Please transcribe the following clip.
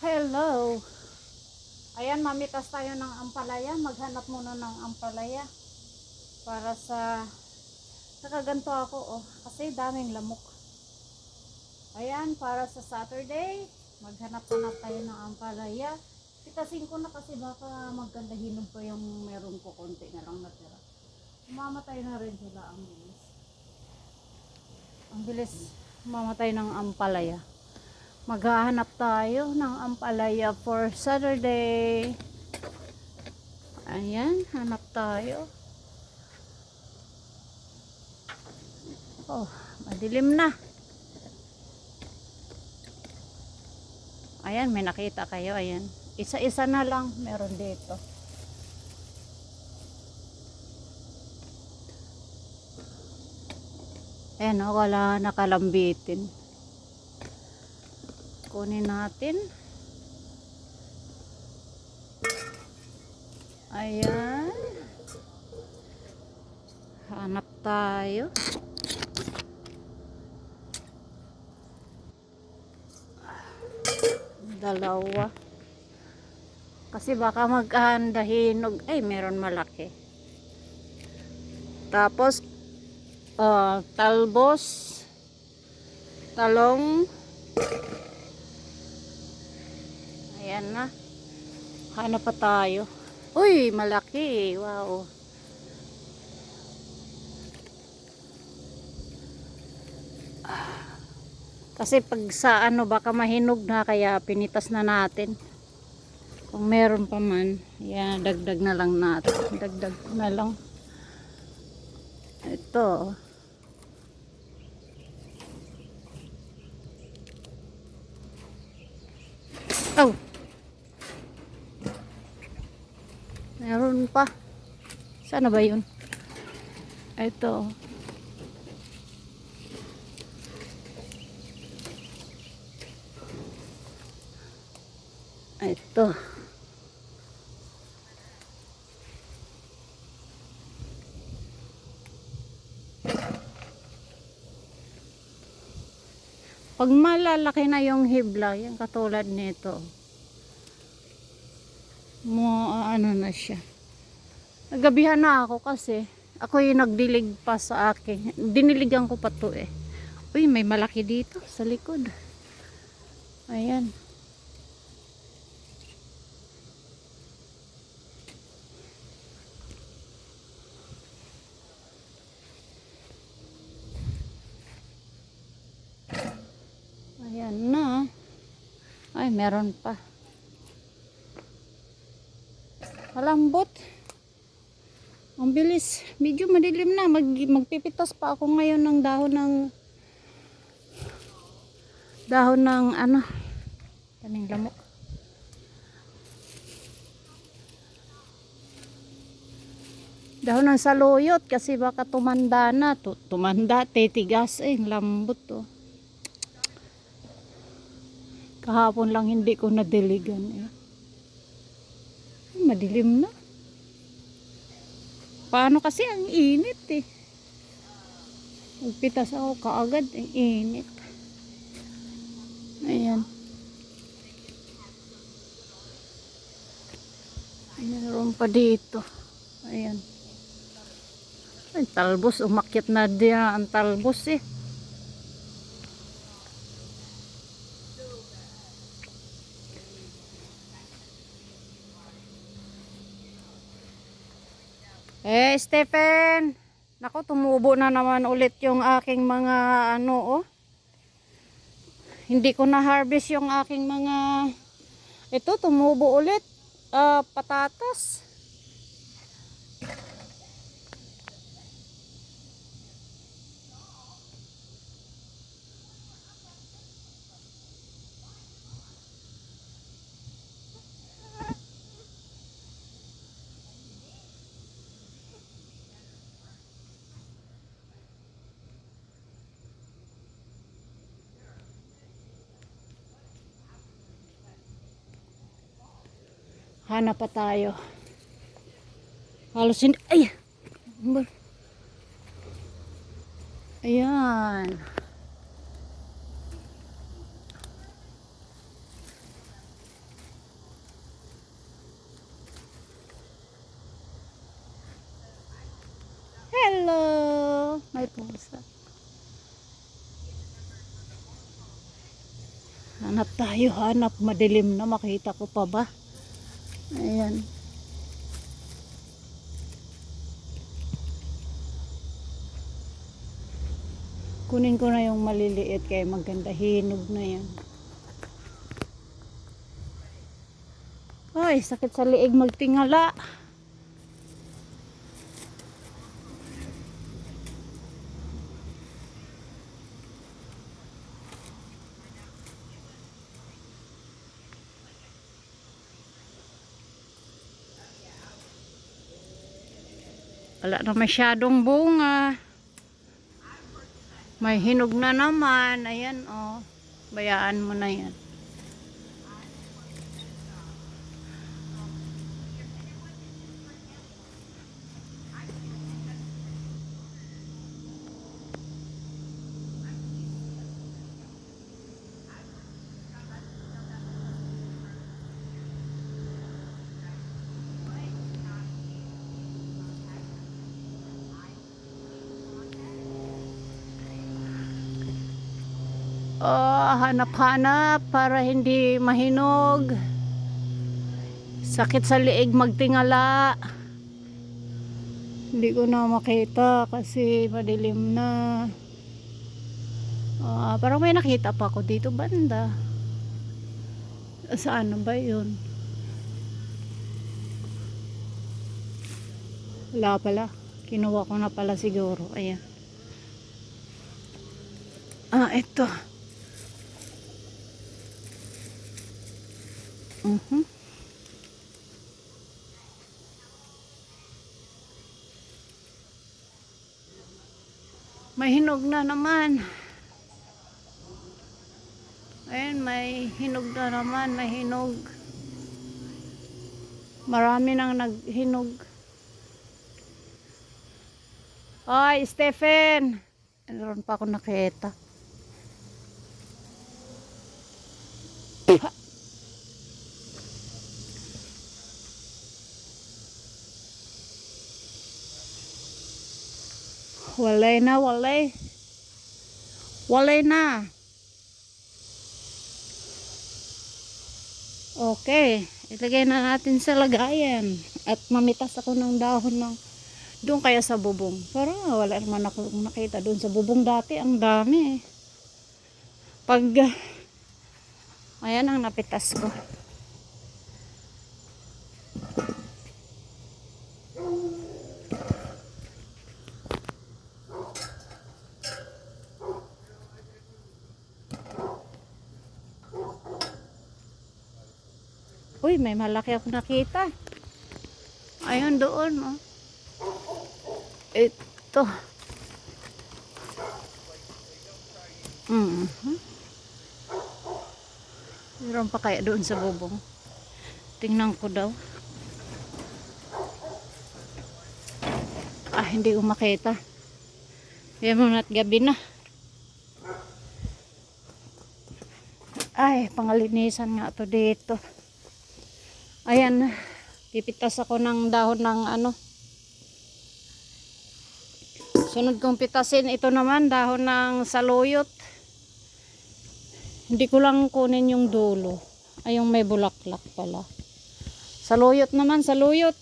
Hello. Ayan, mamitas tayo ng ampalaya. Maghanap muna ng ampalaya. Para sa... Nakaganto ako, oh. Kasi daming lamok. Ayan, para sa Saturday. Maghanap na tayo ng ampalaya. Pitasin ko na kasi baka magkanda hinog pa yung meron ko. Konti na lang natira. Mamatay na rin sila ang bilis. Ang bilis mamatay ng ampalaya maghahanap tayo ng ampalaya for Saturday. Ayan, hanap tayo. Oh, madilim na. Ayan, may nakita kayo. Ayan. Isa-isa na lang meron dito. Ayan, oh, wala nakalambitin kunin natin. Ayan. Hanap tayo. Dalawa. Kasi baka maghahanda hinog ay meron malaki. Tapos uh, talbos talong Ayan na. Hanap pa tayo. Uy, malaki. Wow. Kasi pag sa ano baka mahinog na kaya pinitas na natin. Kung meron pa man, yan dagdag na lang natin. Dagdag na lang. Ito. Oh. Meron pa. Sana ba yun? Ito. Ito. Pag malalaki na yung hibla, yung katulad nito, mo ano na siya. Nagabihan na ako kasi ako yung nagdilig pa sa akin. Diniligan ko pa to eh. Uy, may malaki dito sa likod. Ayan. Ayan na. Ay, meron pa. Malambot. Ang bilis. Medyo madilim na. Mag, magpipitas pa ako ngayon ng dahon ng dahon ng ano kaning lamok. Dahon ng saluyot kasi baka tumanda na. Tu- Tumanda, titigas eh. Lambot to. Kahapon lang hindi ko nadiligan eh. Madilim na. Paano kasi ang init eh. Magpitas ako kaagad, ang init. Ayan. Meron pa dito. Ayan. Ay, talbos. Umakyat na din ang talbos eh. Eh, Stephen. Nako, tumubo na naman ulit yung aking mga ano, oh. Hindi ko na harvest yung aking mga ito, tumubo ulit. Ah, patatas. hanap pa tayo. Halos hindi ay! Ayan. Hello! May pusa. Hanap tayo hanap. Madilim na. Makita ko pa ba? Ayan. Kunin ko na yung maliliit kaya maganda hinog na yan. Ay, sakit sa liig magtingala. Wala na masyadong bunga. May hinog na naman. Ayan, oh. Bayaan mo na yan. Oh, hanap-hanap para hindi mahinog. Sakit sa liig magtingala. Hindi ko na makita kasi madilim na. Ah, parang may nakita pa ako dito banda. Saan ba yun? Wala pala. Kinuha ko na pala siguro. Ayan. Ah, ito. Mhm. May hinog na naman. Ayan, may hinog na naman. May hinog. Marami nang naghinog. Ay, Stephen! Meron pa ako nakita. Walay na, walay. Walay na. Okay. Ilagay na natin sa lagayan. At mamitas ako ng dahon ng doon kaya sa bubong. Para wala naman ako nakita doon sa bubong dati. Ang dami eh. Pag ayan ang napitas ko. Uy, may malaki ako nakita. Ayun doon, oh. Ito. Mhm. Meron pa kaya doon sa bubong. Tingnan ko daw. Ah, hindi ko makita. Yan mo na't gabi na. Ay, pangalinisan nga to dito. Ayan, pipitas ako ng dahon ng ano. Sunod kong pitasin, ito naman, dahon ng saluyot. Hindi ko lang kunin yung dulo. Ay, yung may bulaklak pala. Saluyot naman, saluyot.